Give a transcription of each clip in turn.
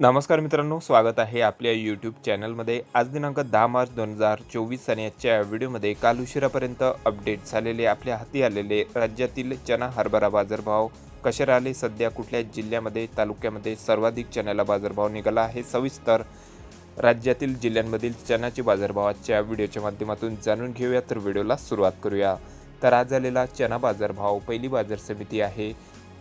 नमस्कार मित्रांनो स्वागत आहे आपल्या यूट्यूब चॅनलमध्ये आज दिनांक दहा मार्च दोन हजार चोवीस आणि आजच्या व्हिडिओमध्ये काल उशिरापर्यंत अपडेट झालेले आपल्या हाती आलेले राज्यातील चना हरभरा बाजारभाव कसे राहिले? सध्या कुठल्या जिल्ह्यामध्ये तालुक्यामध्ये सर्वाधिक चण्याला बाजारभाव निघाला आहे? सविस्तर राज्यातील जिल्ह्यांमधील चण्याचे बाजारभाव आजच्या व्हिडिओच्या माध्यमातून जाणून घेऊया. तर व्हिडिओला सुरुवात करूया. तर आज झालेला चना बाजारभाव पहिली बाजार समिती आहे.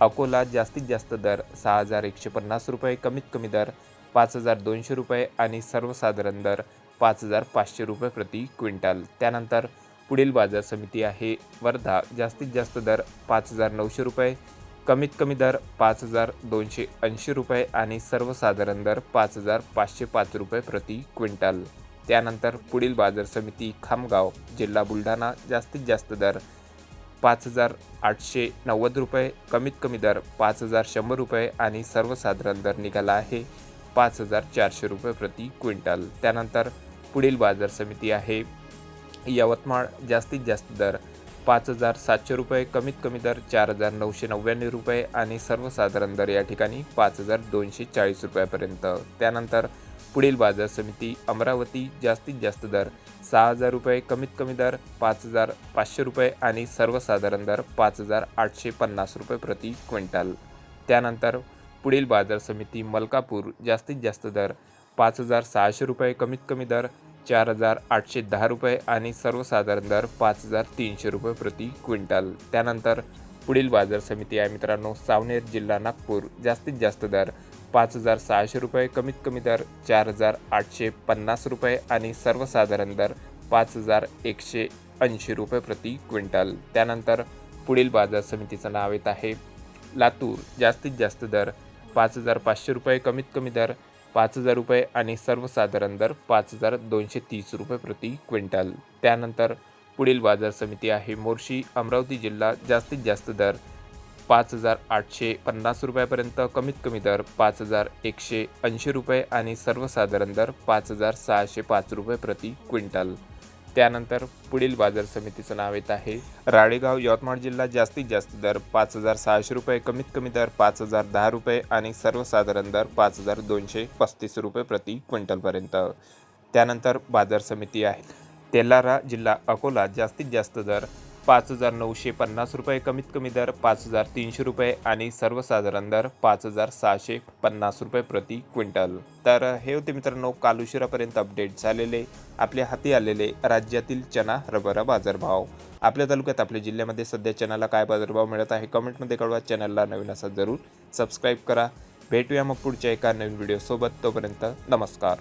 अकोला जास्तीत जास्त दर सहा हजार एकशे पन्नास रुपये कमीत कमी दर पाच हजार दोनशे रुपये आणि सर्वसाधारण दर पाच हजार पाचशे रुपये प्रति क्विंटल. त्यानंतर पुढील बाजार समिती आहे वर्धा. जास्तीत जास्त दर पाच हजार नऊशे रुपये कमीत कमी दर पाच हजार दोनशे ऐंशी रुपये आणि सर्वसाधारण दर पाच हजार पाचशे पाच रुपये प्रति क्विंटल. त्यानंतर पुढील बाजार समिती खामगाव जिल्हा बुलढाणा. जास्तीत जास्त दर पाच हजार आठशे नव्वद रुपये कमीत कमी दर पाच हजार शंभर रुपये आणि सर्वसाधारण दर निघाला आहे पाच हजार चारशे रुपये प्रति क्विंटल. त्यानंतर पुढील बाजार समिती आहे. यवतमाळ जास्तीत जास्त दर पाच हजार सातशे रुपये कमीत कमी दर चार हजार नऊशे नव्याण्णव रुपये आणि सर्वसाधारण दर या ठिकाणी पाच हजार दोनशे चाळीस रुपयापर्यंत. त्यानंतर पुढील बाजार समिती अमरावती जास्तीत जास्त दर सहा हजार रुपये कमीत कमी दर पाच हजार पाचशे रुपये आणि सर्वसाधारण दर पाच हजार आठशे पन्नास रुपये प्रति क्विंटल. त्यानंतर पुढील बाजार समिती मलकापूर जास्तीत जास्त दर पाच हजार सहाशे रुपये कमीत कमी दर चार हजार आठशे दहा रुपये आणि सर्वसाधारण दर पाच हजार तीनशे रुपये प्रति क्विंटल. त्यानंतर पुढील बाजार समिती आहे मित्रांनो सावनेर जिल्हा नागपूर जास्तीत जास्त दर पाच हजार सहाशे रुपये कमीत कमी दर चार हजार आठशे पन्नास रुपये आणि सर्वसाधारण दर पाच हजार एकशे ऐंशी रुपये प्रति क्विंटल. त्यानंतर पुढील बाजार समितीचं नाव येत आहे लातूर. जास्तीत जास्त दर पाच हजार पाचशे रुपये कमीत कमी दर पाच हजार रुपये आणि सर्वसाधारण दर पाच हजार दोनशे तीस रुपये प्रति क्विंटल. त्यानंतर पुढील बाजार समिती आहे मोर्शी अमरावती जिल्हा. जास्तीत जास्त दर पाच हजार आठशे पन्नास रुपयापर्यंत कमीत कमी दर पाच हजार एकशे ऐंशी रुपये आणि सर्वसाधारण दर पाच हजार सहाशे पाच रुपये प्रति क्विंटल. त्यानंतर पुढील बाजार समितीचं नाव येत आहे राळेगाव यवतमाळ जिल्हा. जास्तीत जास्त दर पाच हजार सहाशे रुपये कमीत कमी दर पाच हजार दहा रुपये आणि सर्वसाधारण दर पाच हजार दोनशे पस्तीस रुपये प्रति क्विंटलपर्यंत त्यानंतर बाजार समिती आहे तेलारा जिल्हा अकोला. जास्तीत जास्त दर पाच हजार नऊशे पन्नास रुपये कमीत कमी दर पाच हजार तीनशे रुपये आणि सर्वसाधारण दर पाच हजार सहाशे पन्नास रुपये प्रति क्विंटल. तर हे होते मित्रांनो काल उशिरापर्यंत अपडेट झालेले आपल्या हाती आलेले राज्यातील चना रबरा बाजारभाव. आपल्या तालुक्यात आपल्या जिल्ह्यामध्ये सध्या चनाला काय बाजारभाव मिळत आहे कमेंटमध्ये कळवा चॅनलला नवीन असा जरूर सबस्क्राईब करा. भेटूया मग पुढच्या एका नवीन व्हिडिओसोबत तोपर्यंत नमस्कार.